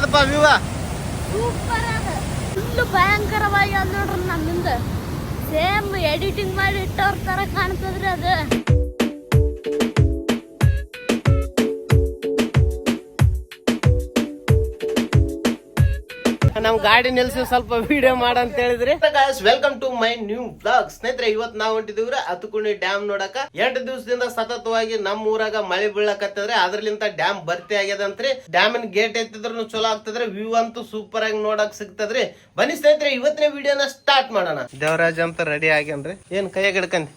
ಹೆಂಗದಪ್ಪ view super ಅದ full ಭಯಂಕರವಾಗಿ ಅದ ನೋಡ್ರಿ ನಮ್ಮಿಂದ. ಸೇಮ್ ಎಡಿಟಿಂಗ್ ಮಾಡಿ ಇಟ್ಟವ್ರ ತರ ಕಾಣ್ತದ್ರಿ ಅದು. ನಮ್ ಗಾಡಿ ನಿಲ್ಸಿ ಸ್ವಲ್ಪ ವಿಡಿಯೋ ಮಾಡ ಅಂತ ಹೇಳಿದ್ರಿ welcome to my new blog ಸ್ನೇಹಿತರೆ ಇವತ್ ನಾವ್ ಹೊಂಟಿದೀವ್ರ ಅತುಕುಣಿ ಡ್ಯಾಮ್ ನೋಡಕ. ಎಂಟು ದಿವಸದಿಂದ ಸತತವಾಗಿ ನಮ್ಮ ಊರಾಗ ಮಳೆ ಬೀಳಕತ್ತದ್ರಿ. ಅದ್ರಲಿಂತ ಡ್ಯಾಮ್ ಭರ್ತಿ ಆಗ್ಯದಂತ್ರಿ ಡ್ಯಾಮಿನ ಗೇಟ್ ಎತ್ತಿದ್ರು ಚಲೋ ಆಗ್ತದ್ರಿ. ವ್ಯೂ ಅಂತೂ ಸೂಪರ್ ಆಗಿ ನೋಡಕ್ ಸಿಗ್ತದ್ರಿ. ಬನ್ನಿ ಸ್ನೇಹಿತರೆ ಇವತ್ತಿನ ವಿಡಿಯೋನ ಸ್ಟಾರ್ಟ್ ಮಾಡೋಣ. ದೇವರಾಜ್ ಅಂತ ರೆಡಿ ಆಗ್ಯನ್ರಿ ಏನ್ ಕೈಯಾಗ ಹಿಡ್ಕಂದಿ?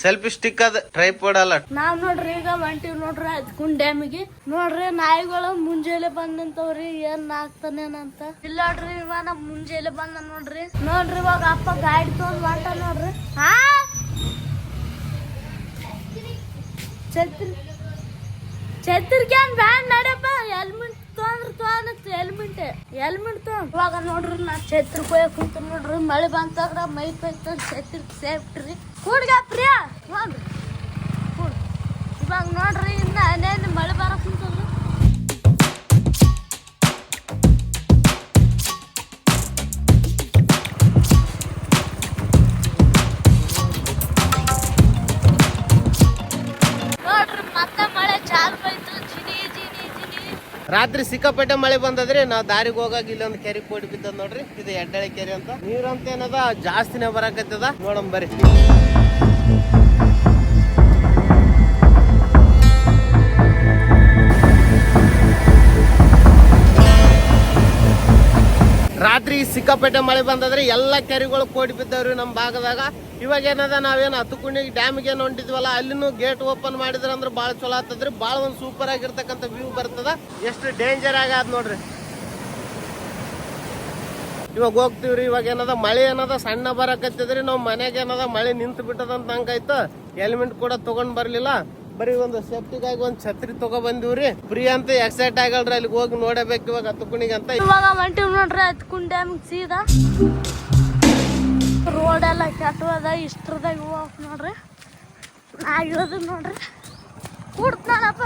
ಸೆಲ್ಫಿ ಸ್ಟಿಕ್ ಅದ ಟ್ರೈಪೋಡ್ ಅಲ್ಲ. ನಾವ್ ನೋಡ್ರಿ ಈಗ ಹೊಂಟಿವ್ ನೋಡ್ರಿ ಅದ್ಕೊಂಡ್ ಡ್ಯಾಮಿಗೆ ನೋಡ್ರಿ ನಾಯಿಗಳು ಮುಂಜಾನೆ ಬಂದಂತವ್ರಿ ಏನ್ ಆಗ್ತಾನೇನಂತ ಇಲ್ಲ ನೋಡ್ರಿ ಇವ ನಮ್ ಮುಂಜಾನೆ ಬಂದ ನೋಡ್ರಿ. ನೋಡ್ರಿ ಇವಾಗ ಅಪ್ಪ ಗಾಡಿ ತಗೊಂಡ್ ಹೊಂಟ ನೋಡ್ರಿ. ಹಾ ಛತ್ರಿ ಛತ್ರಿಕ್ಯಾನ್ ಬ್ಯಾನ್ ನಡಪ್ಪ ಹೆಲ್ಮೆಟ್ ತೊಗೊಂಡ್ರಿ ತೊಗೊಂಡ್ ಹೆಲ್ಮೆಟ್ ಹೆಲ್ಮೆಟ್ ತೊಗೊಂಡ್ ಇವಾಗ ನೋಡ್ರಿ ನಾ ಛತ್ರಿ ಹೋಯಕ್ ಕುಂತ ನೋಡ್ರಿ, ಮಳೆ ಬಂತಾಗ ಮೈ ಪೈತ ಛತ್ರಿ ಸೇಫ್ಟ್ರಿ ಕೂಡ್ಗ ಪ್ರಿಯ ನೋಡ್ರಿ ಇವಾಗ ನೋಡ್ರಿ ಇನ್ನ ಅನೇನು ಮಳೆ ಬರಕ್ ಕುಂತದ್ರಿ ರಾತ್ರಿ ಸಿಕ್ಕಾಪಟ್ಟೆ ಮಳೆ ಬಂದದ್ರಿ ನಾವು ದಾರಿಗೆ ಹೋಗಾಗ ಇಲ್ಲೊಂದು ಕೆರೆ ಕೋಡಿ ಬಿದ್ದದ್ ನೋಡ್ರಿ, ಇದು ಎಡ್ಡಳೆ ಕೆರೆ ಅಂತ. ನೀರಂತ ಏನದ, ಜಾಸ್ತಿನೇ ಬರಕತ್ತದ. ನೋಡಮ್ ಬರ್ರಿ. ರಾತ್ರಿ ಸಿಕ್ಕಾಪಟ್ಟೆ ಮಳೆ ಬಂದದ್ರಿ ಎಲ್ಲ ಕೆರೆಗಳು ಕೋಡಿ ಬಿದ್ದವ್ರಿ ನಮ್ಮ ಭಾಗದಾಗ. ಇವಾಗ ಏನದ ನಾವೇನು ಹತ್ತುಕುಣಿ ಡ್ಯಾಮ್ಗೆ ಏನು ಹೊಂಟಿದ್ವಲ್ಲ, ಅಲ್ಲಿನೂ ಗೇಟ್ ಓಪನ್ ಮಾಡಿದ್ರೆ ಅಂದ್ರೆ ಬಾಳ ಚಲೋ ಆಗ್ತದ್ರಿ. ಭಾಳ ಒಂದು ಸೂಪರ್ ಆಗಿರ್ತಕ್ಕಂಥ ವ್ಯೂ ಬರ್ತದ. ಎಷ್ಟು ಡೇಂಜರ್ ಆಗ್ಯಾದ ನೋಡ್ರಿ. ಇವಾಗ ಹೋಗ್ತಿವ್ರಿ, ಇವಾಗ ಏನದ ಮಳೆ ಏನದ ಸಣ್ಣ ಬರಕತ್ತಿದ್ರಿ. ನಾವು ಮನೆಗೆ ಏನದ ಮಳೆ ನಿಂತು ಬಿಟ್ಟದಂತ ಹಂಗಾಯ್ತು. ಹೆಲ್ಮೆಟ್ ಕೂಡ ತಗೊಂಡ್ ಬರ್ಲಿಲ್ಲ. ಬರೀ ಒಂದು ಸೇಫ್ಟಿಗಾಗಿ ಒಂದ್ ಛತ್ರಿ ತಗೊ ಬಂದಿವ್ರಿ. ಫ್ರೀ ಅಂತ ಎಕ್ಸೈಟ್ ಆಗಲ್ರಿ, ಅಲ್ಲಿಗೆ ಹೋಗಿ ನೋಡಬೇಕು ಇವಾಗ ಹತ್ತುಕುಣಿಗೆ ಅಂತ. ಇವಾಗ ಹೊಂಟಿವ್ ನೋಡ್ರಿ ಹತ್ಕೊಂಡ್ ಡ್ಯಾಮ್ ಸೀದಾ. ರೋಡ್ ಎಲ್ಲ ಕೆಟ್ಟದ ಇಷ್ಟ್ರದಾಗ ಹೋಗ್ ನೋಡ್ರಿ. ಆಗಿರೋದು ನೋಡ್ರಿ. ಕೂಡ್ತಾನಪ್ಪ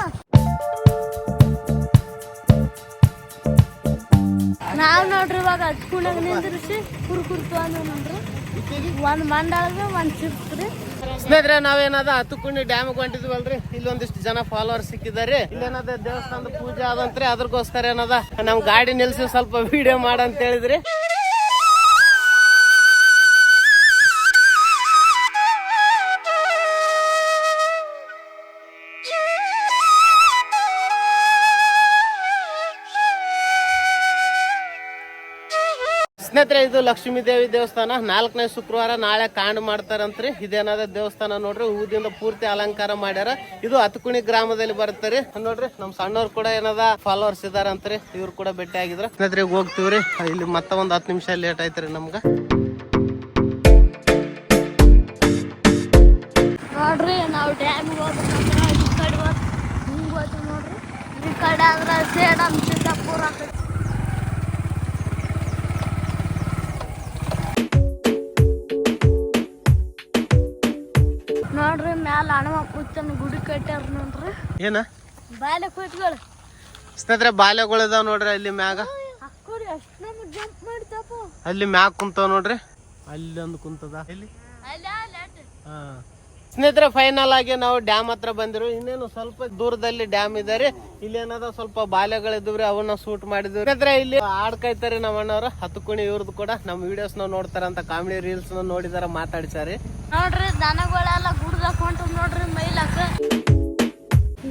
ನಾವ್ ನೋಡ್ರಿ ಇವಾಗ ಹತ್ಕೊಂಡಾಗ ನಿಂದ್ರಿಸಿ ಕುರ್ಕುರ್ತು ಅಂದ್ರೆ ಅಂದ್ ನೋಡ್ರಿ. ಒಂದ್ ಮಂಡಳಗ ಒಂದ್ ಚಿಪ್ಸ್ ರೀ. ಸ್ನೇಹಿತರೆ, ನಾವೇನದ ಹತ್ತುಕುಂಡಿ ಡ್ಯಾಮ್ ಹೊಂಟಿದ್ವಲ್ರಿ? ಇಲ್ಲೊಂದಿಷ್ಟು ಜನ ಫಾಲೋವರ್ ಸಿಕ್ಕಿದ್ದಾರೆ. ಇಲ್ಲೇನದ ದೇವಸ್ಥಾನದ ಪೂಜೆ ಆದಂತ್ರಿ ಅದ್ರಗೋಸ್ಕರ ಏನದ ನಮ್ ಗಾಡಿ ನಿಲ್ಸಿ ಸ್ವಲ್ಪ ವಿಡಿಯೋ ಮಾಡಂತ ಹೇಳಿದ್ರಿ ಸ್ನೇಹಿತರೆ ಇದು ಲಕ್ಷ್ಮೀ ದೇವಿ ದೇವಸ್ಥಾನ. ನಾಲ್ಕನೇ ಶುಕ್ರವಾರ ನಾಳೆ ಕಾಂಡ್ ಮಾಡ್ತಾರಂತ್ರಿ. ಇದೇನಾದ ದೇವಸ್ಥಾನ ನೋಡ್ರಿ ಹೂದಿಂದ ಪೂರ್ತಿ ಅಲಂಕಾರ ಮಾಡ್ಯಾರ. ಇದು ಹತ್ಕುಣಿ ಗ್ರಾಮದಲ್ಲಿ ಬರುತ್ತಾರೆ. ನೋಡ್ರಿ, ನಮ್ ಸಣ್ಣವ್ರು ಕೂಡ ಏನದ ಫಾಲೋವರ್ಸ್ ಇದಾರಂತ್ರಿ. ಇವ್ರು ಕೂಡ ಭೇಟಿ ಆಗಿದ್ರ. ಸ್ನೇಹಿತರೆ ಹೋಗ್ತೀವ್ರಿ. ಇಲ್ಲಿ ಮತ್ತ ಒಂದ್ ಹತ್ತು ನಿಮಿಷ ಲೇಟ್ ಆಯ್ತ್ರಿ ನಮ್ಗ. ನೋಡ್ರಿ, ನಾವು ಡ್ಯಾಮಿಗೆ ಹೋಗ್ಬೇಕಂದ್ರ ಕೂತನ ಗುಡಿ ಕಟ್ಟಾರ ನೋಡ್ರಿ ಏನ? ಬಾಲೆ ಸ್ನೇಹಿತರೆ ಬಾಲ್ಯಗಳು ಇದಾವ ನೋಡ್ರಿ ಅಲ್ಲಿ ಮ್ಯಾಗ. ಅಕ್ಕಡಿ ಅಷ್ಟು ನಮಗೆ ಜಂಪ್ ಮಾಡ್ತಪ್ಪ ಅಲ್ಲಿ ಮ್ಯಾಗ ಕುಂತಾವ ನೋಡ್ರಿ. ಅಲ್ಲಿ ಒಂದು ಕುಂತದ. ಇಲ್ಲಿ ಹಾ. ಸ್ನೇಹಿತರೆ ಫೈನಲ್ ಆಗಿ ನಾವು ಡ್ಯಾಮ್ ಹತ್ರ ಬಂದಿರು. ಇನ್ನೇನು ಸ್ವಲ್ಪ ದೂರದಲ್ಲಿ ಡ್ಯಾಮ್ ಇದೆ ರೀ ಇಲ್ಲಿ ಏನದ ಸ್ವಲ್ಪ ಬಾಲ್ಯಗಳಿದ್ರೆ ಅವನ್ನ ಶೂಟ್ ಮಾಡಿದ್ವಿ. ಸ್ನೇಹಿತರೆ ಇಲ್ಲಿ ಆಡ್ಕೈತಾರೆ ನಮ್ಮ ಅಣ್ಣವ್ರು ಹತ್ತುಕುಣಿ ಇವ್ರದ್ದು ಕೂಡ ನಮ್ಮ ವಿಡಿಯೋಸ್ನ ನೋಡ್ತಾರಂತ ಕಾಮಿಡಿ ರೀಲ್ಸ್ನ ನೋಡಿದಾರ ಮಾತಾಡ್ಸಾರಿ ನೋಡ್ರಿ ದನಗಳೆಲ್ಲ ಹೊಂಟವ್ ನೋಡ್ರಿ ಮೈಲಾಕ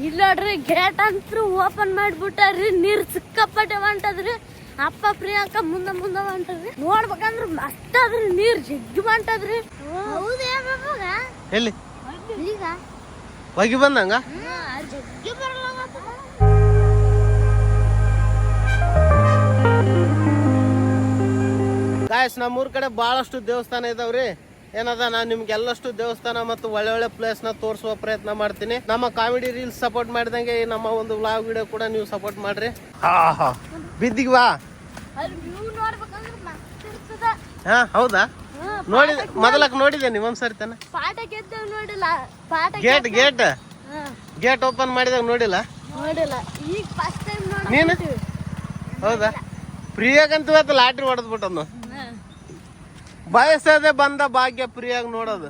ಇಲ್ಲ ನೋಡ್ರಿ ಗೇಟ್ ಅಂತೂ ಓಪನ್ ಮಾಡ್ಬಿಟ್ಟಾರ್ರಿ. ನೀರ್ ಸಿಕ್ಕಾಪಟ್ಟೆ ಹೊಂಟದ್ರಿ. ಅಪ್ಪ ಪ್ರಿಯಾಂಕ ಮುಂದ ಮುಂದ ಹೊಂಟದ್ರಿ. ನೋಡ್ಬೇಕಂದ್ರ ಮಸ್ತ್ ಅದ್ರಿ ನೀರ್ ಜಗ್ಗಿ ಹೊಂಟದ್ರಿ. ಎಲ್ಲಿ ಈಗ ಹೋಗಿ ಬಂದಂಗ? ಗಾಯಸ್ ನಮ್ಮೂರ್ ಕಡೆ ಬಹಳಷ್ಟು ದೇವಸ್ಥಾನ ಇದಾವ್ರಿ. ಏನದ ನಾನು ನಿಮ್ಗೆ ಎಲ್ಲಷ್ಟು ದೇವಸ್ಥಾನ ಮತ್ತು ಒಳ್ಳೆ ಒಳ್ಳೆ ಪ್ಲೇಸ್ನ ತೋರಿಸುವ ಪ್ರಯತ್ನ ಮಾಡ್ತೀನಿ. ನಮ್ಮ ಕಾಮಿಡಿ ರೀಲ್ಸ್ ಸಪೋರ್ಟ್ ಮಾಡಿದಂಗೆ ಈ ನಮ್ಮ ಒಂದು ವ್ಲಾಗ್ ವಿಡಿಯೋ ಕೂಡ ನೀವು ಸಪೋರ್ಟ್ ಮಾಡ್ರಿ. ಬಿದ್ದಿಗ್ವಾ ಹಾ ಹೌದಾ? ನೋಡಿ ಮೊದಲಕ್ಕೆ ನೋಡಿದೆ ನೀವು ಒಂದ್ಸರಿ ತಾನೆ. ಪಾಠ ಗೆದ್ದೇವ್ ನೋಡಿಲ್ಲ ಪಾಠ ಗೇಟ್ ಗೇಟ್ ಗೇಟ್ ಓಪನ್ ಮಾಡಿದಾಗ ನೋಡಿಲ್ಲ? ನೋಡಿಲ್ಲ. ಈಗ ಫಸ್ಟ್ ಟೈಮ್ ನೀನು? ಹೌದಾ? ಪ್ರಿಯಾಗಂತೂ ಅಂತ ಲಾಟ್ರಿ ಹೊಡೆದ್ಬಿಟ್ಟನು ಬಯಸದೆ ಬಂದ ಭಾಗ್ಯ ಪ್ರಿಯಾಗ್ ನೋಡೋದು.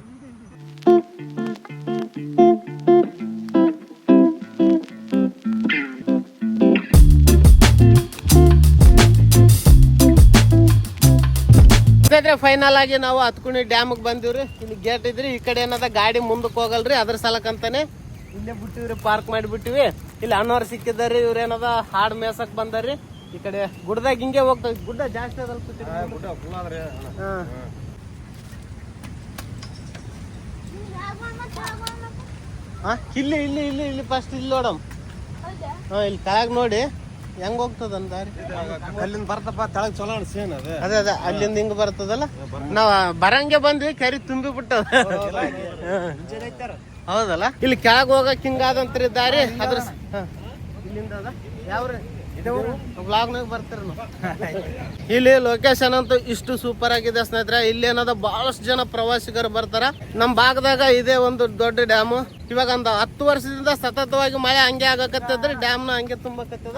ಫೈನಲ್ ಆಗಿ ನಾವು ಹತ್ಕುಣಿ ಡ್ಯಾಮ್ಗೆ ಬಂದಿವ್ರಿ. ಇಲ್ಲಿ ಗೇಟ್ ಇದ್ರಿ ಈ ಕಡೆ ಏನದ ಗಾಡಿ ಮುಂದಕ್ಕೆ ಹೋಗಲ್ರಿ ಅದ್ರ ಸಲಕಂತಾನೆ ಇಲ್ಲೇ ಬಿಟ್ಟಿವ್ರಿ ಪಾರ್ಕ್ ಮಾಡಿಬಿಟ್ಟಿವಿ. ಇಲ್ಲಿ ಅಣ್ಣವ್ರು ಸಿಕ್ಕಿದಾರಿ ಇವ್ರ ಏನದ ಹಾಡ್ ಮೇಸಕ್ ಬಂದಾರಿ ಈ ಕಡೆ ಗುಡ್ದಾಗ ಹಿಂಗೆ ಹೋಗ್ತದೆ ಗುಡ್ಡ ಜಾಸ್ತಿ ಅದಲ್ಲ ಸುತ್ತಿ. ಹಾ. ಹಾ. ಇಲ್ಲಿ ಇಲ್ಲಿ ಇಲ್ಲಿ ಇಲ್ಲಿ ಫಸ್ಟ್ ಇಲ್ಲಿ ನೋಡಮ್. ಹಾ ಇಲ್ಲಿ ಕೆಳಗೆ ನೋಡಿ. ಹೆಂಗ್ ಹೋಗ್ತದ ದಾರಿ? ಅಲ್ಲಿಂದ ಬರ್ತಪ್ಪ ತಳಗ್ ಚಲೋ ಸೇನ್ ಅದು? ಅದೇ ಅದೇ ಅಲ್ಲಿಂದ ಹಿಂಗ್ ಬರ್ತದಲ್ಲ? ನಾವ್ ಬರಂಗೆ ಬಂದ್ವಿ ಕರಿ ತುಂಬಿ ಬಿಟ್ಟದ. ಹೌದಲ್ಲ? ಇಲ್ಲಿ ಕೆಳಗ್ ಹೋಗಕ್ ಹಿಂಗಾದಂತ್ರಿ ದಾರಿ? ಅದ್ರ. ಇಲ್ಲಿಂದ ಯಾವ್ರಿ ಬ್ಲಾಗ್ನಾಗ ಬರ್ತೀರ ಇಲ್ಲಿ ಲೊಕೇಶನ್ ಅಂತೂ ಇಷ್ಟು ಸೂಪರ್ ಆಗಿದೆ ಸ್ನೇಹಿತರೆ. ಇಲ್ಲಿ ಏನದ ಬಹಳಷ್ಟು ಜನ ಪ್ರವಾಸಿಗರು ಬರ್ತಾರ. ನಮ್ ಭಾಗದಾಗ ಇದೇ ಒಂದು ದೊಡ್ಡ ಡ್ಯಾಮ್ ಇವಾಗ ಒಂದು ಹತ್ತು ವರ್ಷದಿಂದ ಸತತವಾಗಿ ಮಳೆ ಹಂಗೆ ಆಗಕತ್ತದ್ರಿ. ಡ್ಯಾಮ್ನ ಹಂಗೆ ತುಂಬಕತ್ತದ.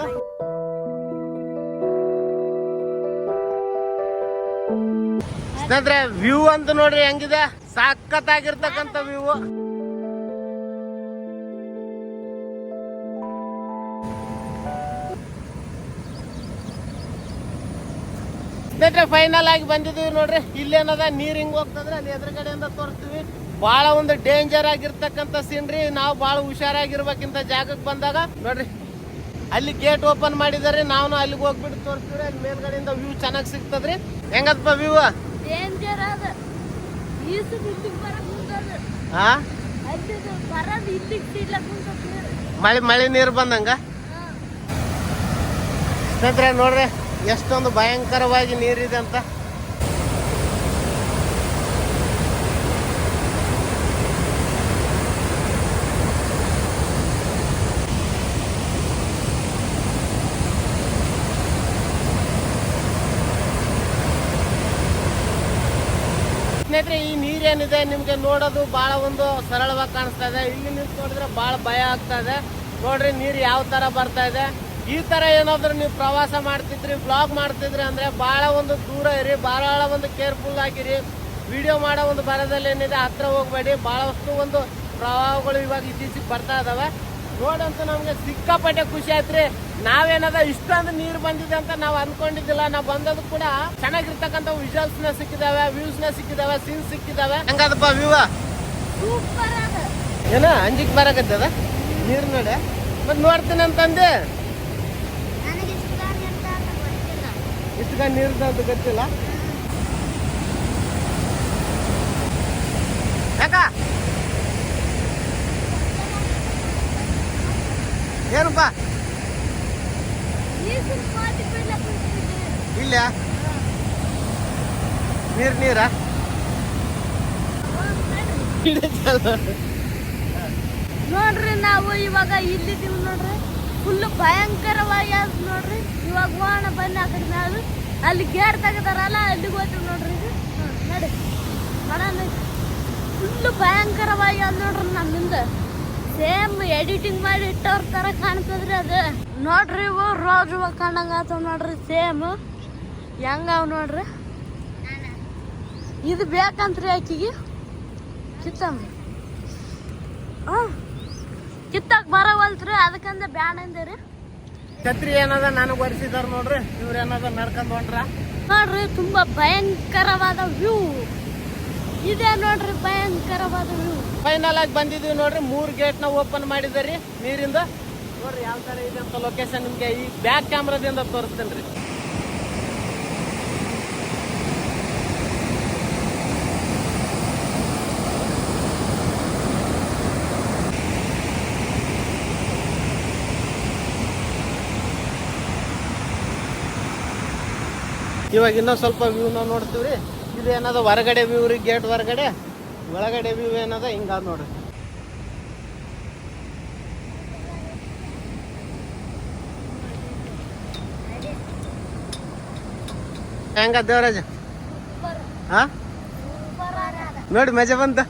ಸ್ನೇಹಿತರೆ ವ್ಯೂ ಅಂತ ನೋಡ್ರಿ ಹೆಂಗಿದೆ? ಸಖತ್ತಾಗಿರ್ತಕ್ಕಂಥ ವ್ಯೂ ಸ್ನೇಹಿತರೆ ಫೈನಲ್ ಆಗಿ ಬಂದಿದೀವಿ ನೋಡ್ರಿ. ಇಲ್ಲೇನದ ನೀರ್ ಹಿಂಗ್ ಹೋಗ್ತದ್ರೆ ಅಲ್ಲಿ ಎದುರುಗಡೆಯಿಂದ ತೋರಿಸ್ತೀವಿ. ಬಹಳ ಒಂದು ಡೇಂಜರ್ ಆಗಿರ್ತಕ್ಕಂಥ ಸೀನ್ರಿ ನಾವು ಬಹಳ ಹುಷಾರಾಗಿರ್ಬೇಕಿಂತ ಜಾಗಕ್ಕೆ ಬಂದಾಗ. ನೋಡ್ರಿ. ಅಲ್ಲಿ ಗೇಟ್ ಓಪನ್ ಮಾಡಿದಾರೆ ನಾವು ಅಲ್ಲಿಗೆ ಹೋಗ್ಬಿಟ್ಟು ತೋರಿಸ್ತೀವಿ ಅಲ್ಲಿ ಮೇಲ್ಗಡೆಯಿಂದ ವ್ಯೂ ಚೆನ್ನಾಗಿ ಸಿಗ್ತದ್ರಿ? ಹೆಂಗದಪ್ಪ ವ್ಯೂ ಮಳೆ ಮಳೆ ನೀರು ಬಂದಂಗ? ಸ್ನೇಹಿತರೆ ನೋಡ್ರಿ ಎಷ್ಟೊಂದು ಭಯಂಕರವಾಗಿ ನೀರಿದೆ ಅಂತ. ಸ್ನೇಹಿತರೆ ಈ ನೀರೇನಿದೆ ನಿಮ್ಗೆ ನೋಡೋದು ಬಹಳ ಒಂದು ಸರಳವಾಗಿ ಕಾಣಿಸ್ತಾ ಇದೆ. ಇಲ್ಲಿ ನಿಂತು ನೋಡಿದ್ರೆ ಬಹಳ ಭಯ ಆಗ್ತಾ ಇದೆ. ನೋಡ್ರಿ ನೀರು ಯಾವ ತರ ಬರ್ತಾ ಇದೆ. ಈ ತರ ಏನಾದ್ರು ನೀವು ಪ್ರವಾಸ ಮಾಡ್ತಿದ್ರಿ ಬ್ಲಾಗ್ ಮಾಡ್ತಿದ್ರಿ ಅಂದ್ರೆ ಬಹಳ ಒಂದು ದೂರ ಇರಿ ಬಹಳ ಒಂದು ಕೇರ್ಫುಲ್ ಆಗಿರಿ. ವಿಡಿಯೋ ಮಾಡೋ ಒಂದು ಬರದಲ್ಲಿ ಏನಿದೆ ಹತ್ರ ಹೋಗ್ಬೇಡಿ. ಬಹಳಷ್ಟು ಒಂದು ಪ್ರವಾಹಗಳು ಇವಾಗ ಇತ್ತೀಚೆಗೆ ಬರ್ತಾ ಇದಾವೆ. ನೋಡಂತೂ ನಮ್ಗೆ ಸಿಕ್ಕಾಪಟ್ಟೆ ಖುಷಿ ಆಯ್ತ್ರಿ. ನಾವೇನದ ಇಷ್ಟೊಂದು ನೀರು ಬಂದಿದೆ ಅಂತ ನಾವು ಅನ್ಕೊಂಡಿದ್ದಿಲ್ಲ. ನಾವು ಬಂದದ್ದು ಕೂಡ ಚೆನ್ನಾಗಿರ್ತಕ್ಕಂಥ ವಿಜುವಲ್ಸ್ನ ಸಿಕ್ಕಿದಾವೆ ವ್ಯೂಸ್ನ ಸಿಕ್ಕಿದಾವೆ ಸೀನ್ ಸಿಕ್ಕಿದಾವೆ. ಹಂಗದಪ್ಪ ವ್ಯೂ ಏನ ಅಂಜಿಕ್ ಬರಕತ್ತದ ನೀರ್ ನೋಡ. ಮತ್ ನೋಡ್ತೀನಿ ಅಂತಂದೆ. ನನಗೆ ಇಷ್ಟ ನೀರ್ದು ಗೊತ್ತಿಲ್ಲ. ಇಲ್ಲ? ನೀರ್, ನೀರ? ನೋಡ್ರಿ ನಾವು ಇವಾಗ ಇಲ್ಲಿದ್ದೀವಿ ನೋಡ್ರಿ. ಫುಲ್ ಭಯಂಕರವಾಗಿ ಅದ್ ನೋಡ್ರಿ. ಇವಾಗ ವಾಹನ ಬನ್ನಿ ಆ ಕಡೆ ನಾವು. ಅಲ್ಲಿ ಗೇರ್ ತೆಗದಾರಲ್ಲ, ಅಲ್ಲಿಗೆ ಹೋಗ್ತೀವಿ ನೋಡ್ರಿ ನಡಿ. ಫುಲ್ ಭಯಂಕರವಾಗಿ ಅದ್ ನೋಡ್ರಿ ನಮ್ಮಿಂದ ಸೇಮ್ ಎಡಿಟಿಂಗ್ ಮಾಡಿ ಇಟ್ಟವ್ರ ತರ ಕಾಣ್ತದ್ರಿ ಅದು. ನೋಡ್ರಿ ಇವು ರೋಜ್ ಕಂಡಂಗ ಆತವ್ ನೋಡ್ರಿ ಸೇಮ್ ಹೆಂಗಾವ್ ನೋಡ್ರಿ? ಇದು ಬೇಕಂತ್ರಿ ಆಕಿಗೆ? ಕಿತ್ತಮ್ಮ ಹಾ ಕಿತ್ತಾಕ್ ಬರವಲ್ತ್ರಿ ಅದಕ್ಕಂದ ಬ್ಯಾನ್ ಅಂದೇರಿ ಛತ್ರಿ ಏನದ ನನಗ್ ಒರೆಸಿದಾರ ನೋಡ್ರಿ ಇವ್ರ ಏನದ ನಡ್ಕೊಂಡ್ ಹೊಂಟ್ರ? ನೋಡ್ರಿ ತುಂಬಾ ಭಯಂಕರವಾದ ವ್ಯೂ ಇದೆ ನೋಡ್ರಿ ಭಯಂಕರವಾದ ವ್ಯೂ ಫೈನಲ್ ಆಗಿ ಬಂದಿದೀವಿ ನೋಡ್ರಿ ಮೂರ್ ಗೇಟ್ನ ಓಪನ್ ಮಾಡಿದಾರಿ ನೀರಿಂದ. ನೋಡ್ರಿ ಯಾವ ತರ ಇದೆ ಅಂತ ಲೊಕೇಶನ್ ನಿಮ್ಗೆ ಈ ಬ್ಯಾಕ್ ಕ್ಯಾಮ್ರಾದಿಂದ ತೋರಿಸ್ತೇನ್ರಿ. ಇವಾಗ ಇನ್ನೂ ಸ್ವಲ್ಪ ವ್ಯೂನೋ ನೋಡ್ತೀವಿ ರೀ ಇದು ಏನದ ಹೊರಗಡೆ ವ್ಯೂ ರೀ ಗೇಟ್ ಹೊರಗಡೆ? ಒಳಗಡೆ ವ್ಯೂ ಏನದ ಹಿಂಗ ನೋಡ್ರಿ. ಹೆಂಗ ದೇವರಾಜ? ಹಾ? ನೋಡಿ ಮಜಾ ಬಂತ?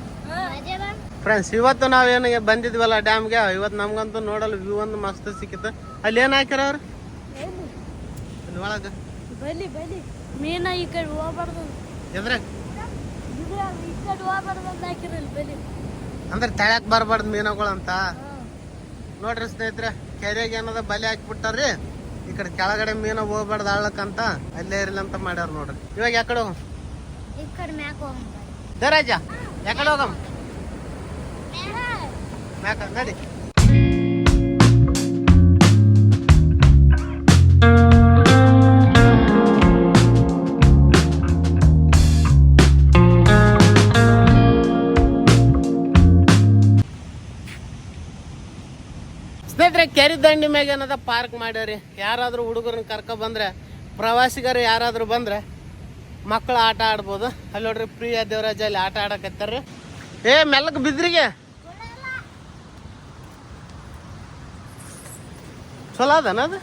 ಫ್ರೆಂಡ್ಸ್ ಇವತ್ತು ನಾವೇನು ಬಂದಿದ್ವಲ್ಲ ಡ್ಯಾಮ್ಗೆ ಇವತ್ತು ನಮ್ಗಂತೂ ನೋಡಲ್ಲ ವ್ಯೂ ಒಂದು ಮಸ್ತ್ ಸಿಕ್ಕಿತ್ತು. ಅಲ್ಲಿ ಏನು ಹಾಕ್ಯಾರ ಅವ್ರು? ಒಳಗೆ. ಮೀನ ಈ ಕಡೆ ಹೋಗ್ಬಾರ್ದು. ಎದ್ರಾಗ? ಈ ಕಡೆ ಹೋಗ್ಬಾರ್ದು ಅಂತ ಹಾಕಿರಲ್ಲ ಬಲಿ ಅಂದ್ರೆ ತಳ್ಯಾಕ್ ಬರಬಾರ್ದು ಮೀನುಗಳಂತ. ನೋಡ್ರಿ ಸ್ನೇಹಿತರೆ ಕೆರೆಗೆ ಏನದ ಬಲೆ ಹಾಕ್ಬಿಟ್ಟಾರ್ರಿ ಈ ಕಡೆ ಕೆಳಗಡೆ ಮೀನು ಹೋಗ್ಬಾರ್ದು ಅಂತ ಅಲ್ಲೇ ಇರ್ಲಿ ಅಂತ ಮಾಡ್ಯಾರ ನೋಡ್ರಿ. ಇವಾಗ ಯಾಕಡೆ ಹೋಗಮ್? ದೇರಾಜ ಯಾಕಡೆ ಹೋಗಮ್? ಮ್ಯಾಕ ನಡಿ. ದಂಡಿ ಮ್ಯಾಗ ಏನದ ಪಾರ್ಕ್ ಮಾಡ್ಯಾರಿ. ಯಾರಾದ್ರೂ ಹುಡುಗರನ್ನ ಕರ್ಕೊ ಬಂದ್ರೆ, ಪ್ರವಾಸಿಗರು ಯಾರಾದರೂ ಬಂದ್ರೆ ಮಕ್ಕಳು ಆಟ ಆಡ್ಬೋದು. ಅಲ್ಲಿ ನೋಡ್ರಿ ಪ್ರಿಯ ದೇವರಾಜ ಅಲ್ಲಿ ಆಟ ಆಡಕತ್ತಾರ್ರಿ ಏ ಮೆಲ್ಲಕ್ ಬಿದ್ರಿಗೆ. ಚಲೋ ಅದನ ಅದು?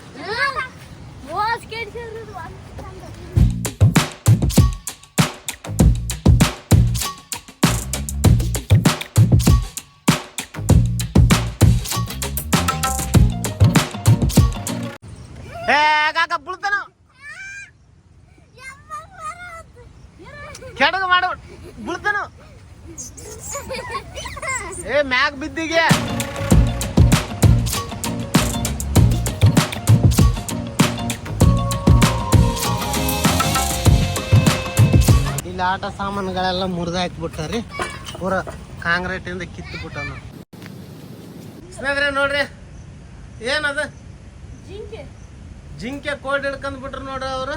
ಏ, ಕಾಕ ಕೆಡಗ ಮಾಡು, ಬುಳ್ತಾನ. ಏ, ಮ್ಯಾಗ ಬಿದ್ದಿಗೆ. ಇಲ್ಲಿ ಆಟ ಸಾಮಾನುಗಳೆಲ್ಲ ಮುರಿದಾಕ್ಬಿಟ್ಟಾರಿ ಪೂರ ಇಂದ ಕಿತ್ತು ಬಿಟ್ಟಾನ ಸ್ನೇಹಿತರೆ, ನೋಡ್ರಿ. ಏನದು? ಜಿಂಕೆ. ಜಿಂಕೆ ಕೋಡ್ ಹಿಡ್ಕೊಂಡ್ ಬಿಟ್ರು ನೋಡ್ರ ಅವರು.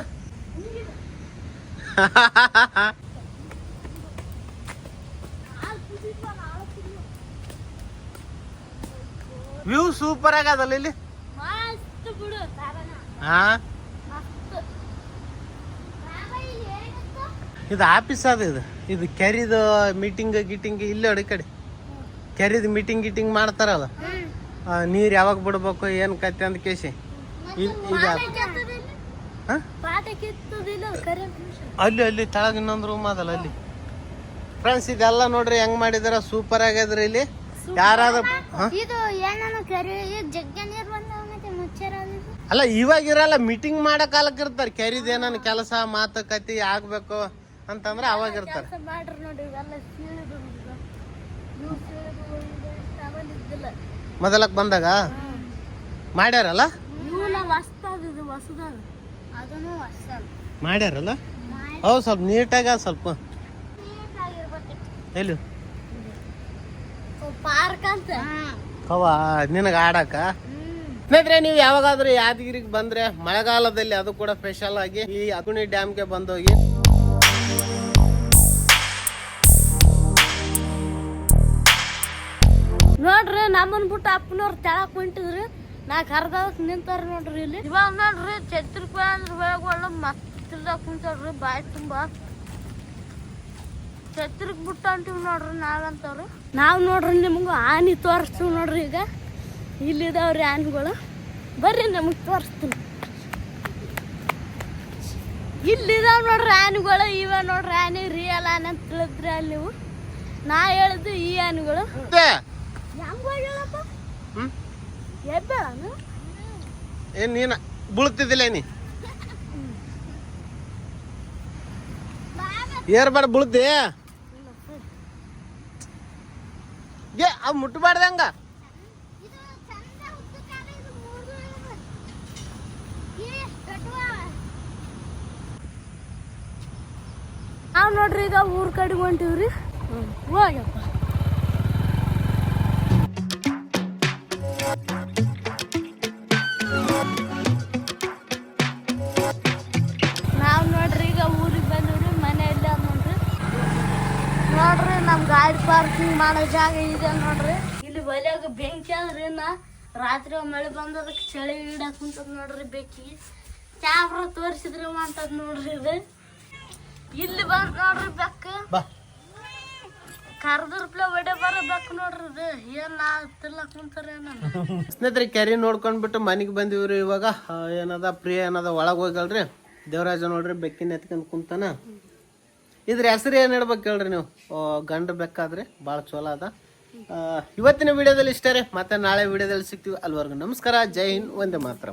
ವ್ಯೂ ಸೂಪರ್ ಆಗದಲ್ಲ ಇಲ್ಲಿ? ಹಾ? ಇದು ಆಫೀಸ್ ಅದ ಇದು. ಇದು ಕೆರಿದು ಮೀಟಿಂಗ್ ಗೀಟಿಂಗ್ ಇಲ್ಲೇ ಹೊಡಿ ಕಡೆ. ಕೆರಿದು ಮೀಟಿಂಗ್ ಗೀಟಿಂಗ್ ಮಾಡ್ತಾರಲ್ಲ. ನೀರ್ ಯಾವಾಗ ಬಿಡ್ಬೇಕು ಏನ್ ಕತೆ ಅಂತ ಕೇಸಿ ಅಲ್ಲಿ ಅಲ್ಲಿ ತಳಗ ಇನ್ನೊಂದು ರೂಮ್ ಅದಲ್ಲ ಅಲ್ಲಿ. ಫ್ರೆಂಡ್ಸ್ ಇದೆಲ್ಲ ನೋಡ್ರಿ ಹೆಂಗ್ ಮಾಡಿದಾರ ಸೂಪರ್ ಆಗ್ಯದ್ರಿ ಇಲ್ಲಿ. ಏನಾನ ಬಂದಾವ ಅಲ್ಲ? ಇವಾಗ ಇರಲ್ಲ ಮೀಟಿಂಗ್ ಮಾಡೋ ಕಾಲಕ್ಕೆ ಇರ್ತಾರೆ. ಕೆರಿದ ಏನನ್ನ ಕೆಲಸ ಮಾತುಕತೆ ಆಗ್ಬೇಕು ಅಂತಂದ್ರೆ ಅವಾಗ ಇರ್ತಾರೆ. ಮೊದಲಕ್ಕೆ ಬಂದಾಗ? ನೋಡಿ ಮಾಡ್ಯಾರಲ್ಲ? ಹೌದು ಸ್ವಲ್ಪ ನೀಟಾಗ ಸ್ವಲ್ಪ. ಎಲ್ಲಿ? ಪಾರ್ಕ್ ಅಂತ. ಕವ ನಿನಗೆ ಆಡಾಕ ಸ್ನೇಹಿತರೆ ನೀವು ಯಾವಾಗಾದ್ರೂ ಯಾದಗಿರಿಗೆ ಬಂದ್ರೆ ಮಳೆಗಾಲದಲ್ಲಿ ಅದು ಕೂಡ ಸ್ಪೆಷಲ್ ಆಗಿ ಈ ಅಗುಣಿ ಡ್ಯಾಮ್ಗೆ ಬಂದೋಗಿ. ನೋಡ್ರಿ ನಮ್ಮನ್ ಬಿಟ್ಟು ಅಪ್ಪನವ್ರು ತೆಳಕ್ ಹೊಂಟಿದ್ರಿ. ನಾ ಕರ್ದಕ್ ನಿಂತಾರ ನೋಡ್ರಿ ಇಲ್ಲಿ. ಇವಾಗ ನೋಡ್ರಿ ಛತ್ರಕ್ಕೆ ಅಂದ್ರೆ ಹೋಗೋಲ್ಲ ಮತ್ತಿರ್ದಾಗ ಕುಂತಾರ್ರಿ ಬಾಯಿ ತುಂಬಾ. ಛತ್ರಿಗ್ ಬಿಟ್ಟು ಅಂತೀವಿ ನೋಡ್ರಿ ನಾವಂತವ್ರು ನಾವ್ ನೋಡ್ರಿ ನಿಮ್ಗೆ ಆನಿ ತೋರಿಸ್ತೀವಿ ನೋಡ್ರಿ ಈಗ. ಇಲ್ಲಿದಾವ್ರಿ ಆನೆಗಳು. ಬರ್ರಿ ನಮಗ್ ತೋರಿಸ್ತೀನಿ. ಇಲ್ಲಿದಾವ್ ನೋಡ್ರಿ ಆನಿಗಳು ಇವ ನೋಡ್ರಿ ಆನಿ ರಿಯಲ್ ಆನೆ ಅಂತ ತಿಳಿದ್ರಿ ಅಲ್ಲಿ ನೀವು. ನಾ ಹೇಳಿದ್ದು ಈ ಆನಿಗಳು. ಹೆಂಗ್ ಏನ್ ನೀನ ಬೀಳ್ತಿದ್ದಿಲ್ಲ ನೀ. ಏರ್ಬೇಡ ಬೀಳ್ತಿ? ಏ ಅವ್ ಮುಟ್ಟಬಾರ್ದಂಗ ನಾವ್ ನೋಡ್ರಿ ಈಗ ಊರ್ ಕಡೆ ಹೊಂಟಿವ್ರಿ. ಹೋಗ್ಯಪ್ಪ. ಮಾಡೋ ಜಾಗ ಇದೆ ನೋಡ್ರಿ. ಇಲ್ಲಿ ಒಲೆಯಾಗ ಬೆಂಕಿ ಆದ್ರಿ ನಾ ರಾತ್ರಿ ಮಳೆ ಬಂದದಕ್ಕೆ ಚಳಿ ಇಡಕ್ ಕುಂತದ ನೋಡ್ರಿ ಬೆಂಕಿ. ಕ್ಯಾಮ್ರಾ ತೋರಿಸಿದ್ರಿ ಅಂತದ್ ನೋಡ್ರಿ ಇದು. ಇಲ್ಲಿ ಬಂದ್ ನೋಡ್ರಿ ಬೆಕ್ಕ. ಬಾ. ಕರ್ದ್ರ ಪ್ಲೇ ಒಡೆ ಬರೋ ಬೆಕ್ಕ ನೋಡ್ರಿ ಇದು. ಏನ್ ಕುಂತಾರ ಸ್ನೇಹಿತರೆ ಕೆರೆ ನೋಡ್ಕೊಂಡ್ಬಿಟ್ಟು ಮನೆಗೆ ಬಂದಿವ್ರಿ ಇವಾಗ. ಏನದ ಪ್ರಿಯ ಏನದ ಒಳಗೆ ಹೋಗಲ್ರಿ ದೇವರಾಜ ನೋಡ್ರಿ ಬೆಕ್ಕಿನ ಎತ್ಕೊಂಡ್ ಕುಂತಾನ. ಇದ್ರ ಹೆಸರು ಏನ್ ಹೇಳ್ಬೇಕು ಹೇಳ್ರಿ ನೀವು? ಗಂಡ ಬೇಕಾದ್ರೆ ಭಾಳ ಚಲೋ ಅದ. ಇವತ್ತಿನ ವಿಡಿಯೋದಲ್ಲಿ ಇಷ್ಟೇ ಮತ್ತೆ ನಾಳೆ ವಿಡಿಯೋದಲ್ಲಿ ಸಿಗ್ತೀವಿ ಅಲ್ವರ್ಗು ನಮಸ್ಕಾರ. ಜೈ ಹಿಂದ್. ಒಂದೇ ಮಾತ್ರ.